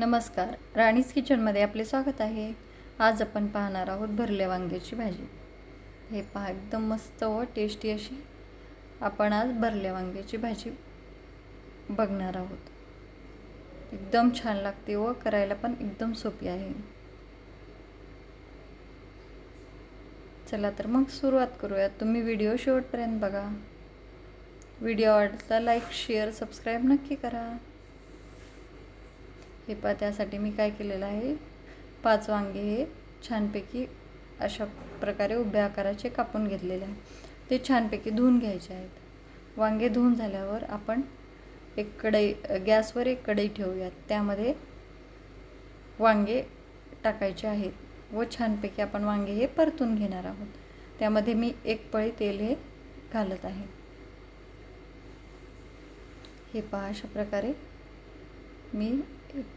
नमस्कार. राणीज किचनमध्ये आपले स्वागत आहे. आज आपण पाहणार आहोत भरल्या वांग्याची भाजी. हे पहा एकदम मस्त व टेस्टी अशी आपण आज भरल्या वांग्याची भाजी बघणार आहोत. एकदम छान लागते व करायला पण एकदम सोपी आहे. चला तर मग सुरुवात करूयात. तुम्ही व्हिडिओ शेवटपर्यंत बघा. व्हिडिओ आवडला लाईक शेअर सबस्क्राईब नक्की करा. हे त्यासाठी मी काय केलेलं आहे? पाच वांगे हे छानपैकी अशा प्रकारे उभ्या आकाराचे कापून घेतलेले आहे. ते छानपैकी धुवून घ्यायचे आहेत. वांगे धुवून झाल्यावर आपण एक कढई गॅसवर एक कढई ठेवूयात. त्यामध्ये वांगे टाकायचे आहेत व छानपैकी आपण वांगे हे परतून घेणार आहोत. त्यामध्ये मी एक पळी तेल हे घालत आहे. हे पहा अशा प्रकारे मी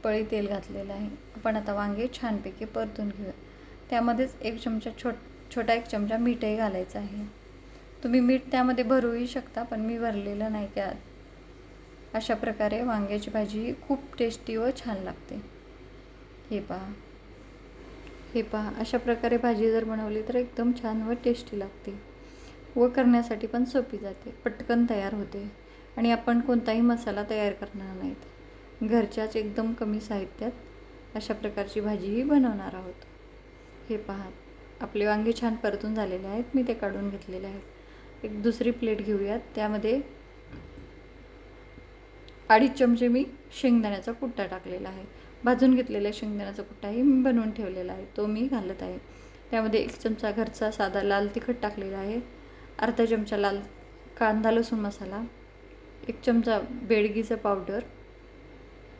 पळी तेल घातलेलं आहे. आपण आता वांगे छानपैकी परतून घेऊया. त्यामध्येच एक चमचा छोट छोटा एक चमचा मीठही घालायचा आहे. तुम्ही मीठ त्यामध्ये भरूही शकता पण मी भरलेलं नाही त्यात. अशा प्रकारे वांग्याची भाजी खूप टेस्टी व छान लागते. हे पहा. हे पहा. अशा प्रकारे भाजी जर बनवली तर एकदम छान व टेस्टी लागते. व करण्यासाठी पण सोपी जाते. पटकन तयार होते. आणि आपण कोणताही मसाला तयार करणार नाहीत. घरच्याच एकदम कमी साहित्यात अशा प्रकारची भाजीही बनवणार आहोत. हे पहा आपले वांगे छान परतून झालेले आहेत मी ते काढून घेतलेले आहेत. एक दुसरी प्लेट घेऊयात त्यामध्ये अडीच चमचे मी शेंगदाण्याचा कुट्टा टाकलेला आहे. भाजून घेतलेला शेंगदाण्याचा कुट्टाही मी बनवून ठेवलेला आहे तो मी घालत आहे. त्यामध्ये एक चमचा घरचा साधा लाल तिखट टाकलेला आहे अर्धा चमचा लाल कांदा लसूण मसाला एक चमचा बेडगीचं पावडर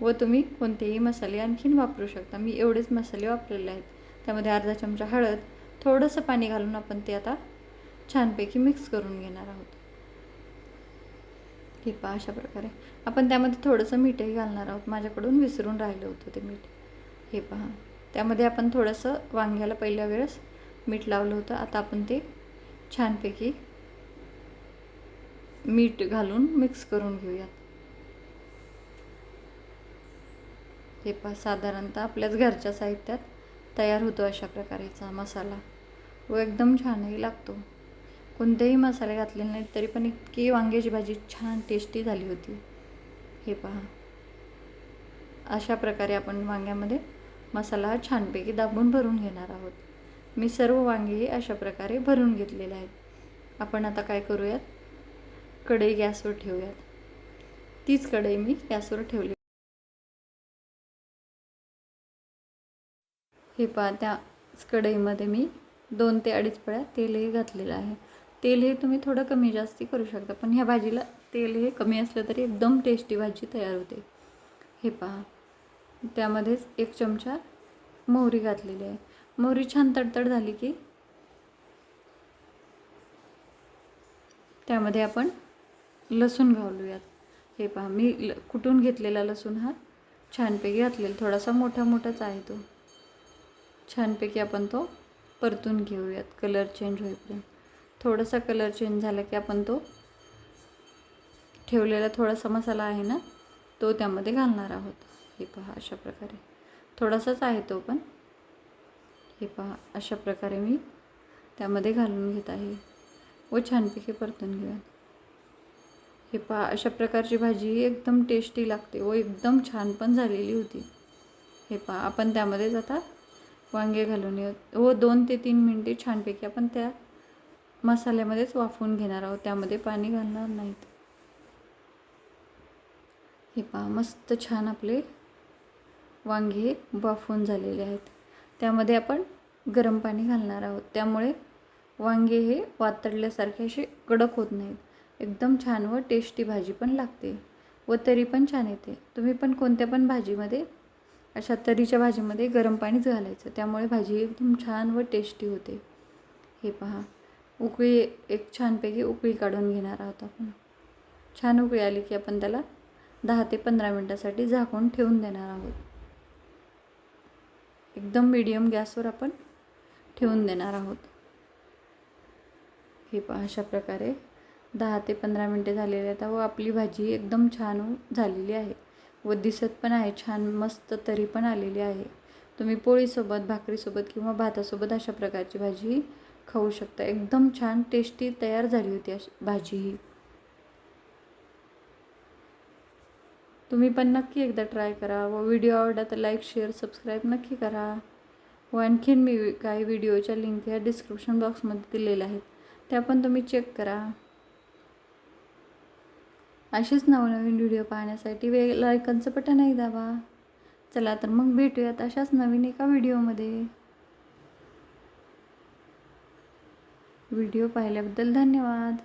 व तुम्ही कोणतेही मसाले आणखीन वापरू शकता. मी एवढेच मसाले वापरलेले आहेत. त्यामध्ये अर्धा चमचा हळद थोडंसं पाणी घालून आपण ते आता छानपैकी मिक्स करून घेणार आहोत. हे पहा अशा प्रकारे. आपण त्यामध्ये थोडंसं मीठही घालणार आहोत. माझ्याकडून विसरून राहिलं होतं ते मीठ. हे पहा. त्यामध्ये आपण थोडंसं वांग्याला पहिल्या वेळेस मीठ लावलं होतं. आता आपण ते छानपैकी मीठ घालून मिक्स करून घेऊयात. हे पहा साधारणतः आपल्याच घरच्या साहित्यात तयार होतो अशा प्रकारेचा मसाला. व एकदम छानही लागतो. कोणतेही मसाले घातलेले नाहीत तरी पण इतकी वांग्याची भाजी छान टेस्टी झाली होती. हे पहा. अशा प्रकारे आपण वांग्यामध्ये मसाला छानपैकी दाबून भरून घेणार आहोत. मी सर्व वांगे अशा प्रकारे भरून घेतलेले आहेत. आपण आता काय करूयात? कढई गॅसवर ठेवूयात. तीच कढई मी गॅसवर ठेवली हे पहा त्या कढईमध्ये मी दोन ते अडीच पळ्या तेलही घातलेलं आहे. तेल हे तुम्ही थोडं कमी जास्ती करू शकता पण ह्या भाजीला तेल हे कमी असलं तरी एकदम टेस्टी भाजी तयार होते. हे पहा त्यामध्येच एक चमचा मोहरी घातलेली आहे. मोहरी छान तडतड झाली की त्यामध्ये आपण लसूण घालूयात. हे पहा मी ल कुटून घेतलेला लसूण हा छानपैकी घातलेला थोडासा मोठा मोठाच आहे तो. छानपैकी आपण तो परतून घेऊयात कलर चेंज होईपर्यंत. थोडासा कलर चेंज झाला की आपण तो ठेवलेला थोडासा मसाला आहे ना तो त्यामध्ये घालणार आहोत. हे पहा अशा प्रकारे. थोडासाच आहे तो पण. हे पहा अशा प्रकारे मी त्यामध्ये घालून घेत आहे. व छानपैकी परतून घेऊयात. हे पहा अशा प्रकारची भाजी एकदम टेस्टी लागते व एकदम छान पण झालेली होती. हे पहा आपण त्यामध्येच आता वांगे घालून येऊ. व दोन ते तीन मिनटे छानपैकी आपण त्या मसाल्यामध्येच वाफवून घेणार आहोत. त्यामध्ये पाणी घालणार नाहीत. हे पहा मस्त छान आपले वांगे वाफवून झालेले आहेत. त्यामध्ये आपण गरम पाणी घालणार आहोत. त्यामुळे वांगे हे वातडल्यासारखे असे कडक होत नाहीत. एकदम छान व टेस्टी भाजी पण लागते व तरी पण छान येते. तुम्ही पण कोणत्या पण भाजीमध्ये अशा तरीच्या भाजीमध्ये गरम पाणीच घालायचं. त्यामुळे भाजी एकदम छान व टेस्टी होते. हे पहा. उकळी एक छानपैकी उकळी काढून घेणार आहोत आपण. छान उकळी आली की आपण त्याला दहा ते पंधरा मिनटासाठी झाकून ठेवून देणार आहोत. एकदम मिडियम गॅसवर आपण ठेवून देणार आहोत. हे पहा अशा प्रकारे दहा ते पंधरा मिनटे झालेले आहेत. व आपली भाजी एकदम छान झालेली आहे. व दिसत पण आहे छान मस्त तरी पण आलेली आहे. तुम्ही पोळीसोबत भाकरीसोबत किंवा भातासोबत अशा प्रकारची भाजी खाऊ शकता. एकदम छान टेस्टी तयार झाली होती अशी भाजी ही. तुम्ही पण नक्की एकदा ट्राय करा व व्हिडिओ आवडला तर लाईक शेअर सबस्क्राईब नक्की करा. व आणखीन मी काही व्हिडिओच्या लिंक या डिस्क्रिप्शन बॉक्समध्ये दिलेल्या आहेत. त्या पण तुम्ही चेक करा. असेच नवनवीन व्हिडिओ पाहण्यासाठी वेग लायकनचं बटनही दाबा. चला तर मग भेटूयात अशाच नवीन एका व्हिडिओमध्ये व्हिडिओ पाहिल्याबद्दल धन्यवाद.